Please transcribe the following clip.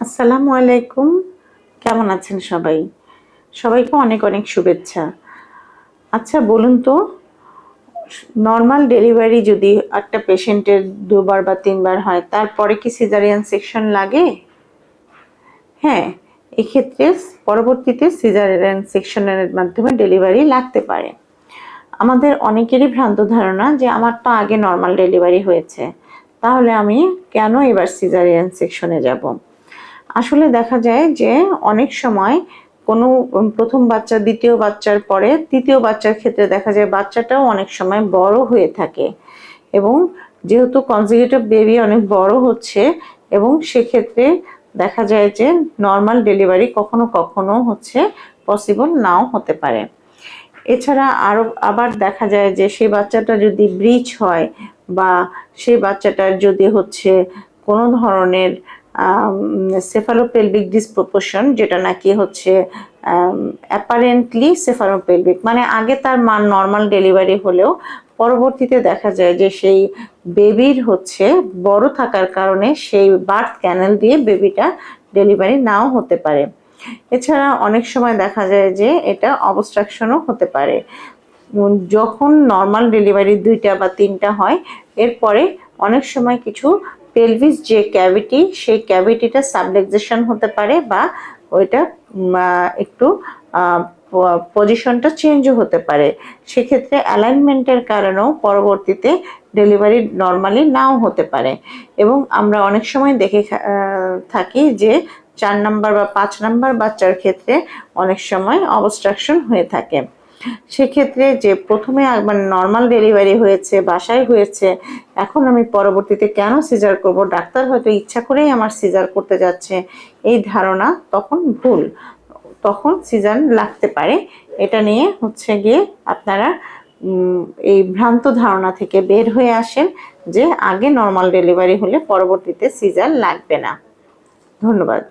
আসসালামু আলাইকুম। কেমন আছেন সবাই? সবাইকে অনেক অনেক শুভেচ্ছা। আচ্ছা বলুন তো নর্মাল ডেলিভারি যদি একটা পেশেন্টের দুবার বা তিনবার হয়, তারপরে কি সিজারিয়ান সেকশন লাগে? হ্যাঁ এক্ষেত্রে পরবর্তীতে সিজারিয়ান সেকশনের মাধ্যমে ডেলিভারি লাগতে পারে। আমাদের অনেকেরই ভ্রান্ত ধারণা যে আমার তো আগে নর্মাল ডেলিভারি হয়েছে। তাহলে আমি কেন এবার সিজারিয়ান সেকশনে যাব? আসলে দেখা যায় যে অনেক সময় কোনো প্রথম বাচ্চা, দ্বিতীয় বাচ্চার পরে তৃতীয় বাচ্চার ক্ষেত্রে দেখা যায় বাচ্চাটাও অনেক সময় বড় হয়ে থাকে এবং যেহেতু কনজিকিউটিভ বেবি অনেক বড় হচ্ছে এবং সেক্ষেত্রে দেখা যায় যে নর্মাল ডেলিভারি কখনো কখনো হচ্ছে পসিবল নাও হতে পারে। এছাড়া আরও আবার দেখা যায় যে সেই বাচ্চাটা যদি ব্রিচ হয় বা সেই বাচ্চাটার যদি হচ্ছে কোনো ধরনের সেফালোপেলভিক ডিসপ্রপোর্শন যেটা নাকি হচ্ছে অ্যাপারেন্টলি সেফালোপেলভিক মানে আগে তার মান নর্মাল ডেলিভারি হলেও পরবর্তীতে দেখা যায় যে সেই বেবির হচ্ছে বড় থাকার কারণে সেই বার্থ ক্যানেল দিয়ে বেবিটা ডেলিভারি নাও হতে পারে। এছাড়া অনেক সময় দেখা যায় যে এটা অবস্ট্রাকশনও হতে পারে। যখন নর্মাল ডেলিভারি দুইটা বা তিনটা হয়, এরপরে অনেক সময় কিছু পেলভিস যে ক্যাভিটি সেই ক্যাভিটিটা সাবলেক্সেশন হতে পারে বা ওইটা একটু পজিশনটা চেঞ্জও হতে পারে। সেক্ষেত্রে অ্যালাইনমেন্টের কারণেও পরবর্তীতে ডেলিভারি নর্মালি নাও হতে পারে। এবং আমরা অনেক সময় দেখে থাকি যে চার নাম্বার বা পাঁচ নাম্বার বাচ্চার ক্ষেত্রে অনেক সময় অবস্ট্রাকশন হয়ে থাকে। সেক্ষেত্রে যে প্রথমে মানে নর্মাল ডেলিভারি হয়েছে, বাসায় হয়েছে, এখন আমি পরবর্তীতে কেন সিজার করব? ডাক্তার হয়তো ইচ্ছা করেই আমার সিজার করতে যাচ্ছে। এই ধারণা তখন ভুল। তখন সিজার লাগতে পারে। এটা নিয়ে হচ্ছে গিয়ে আপনারা এই ভ্রান্ত ধারণা থেকে বের হয়ে আসেন যে আগে নর্মাল ডেলিভারি হলে পরবর্তীতে সিজার লাগবে না। ধন্যবাদ।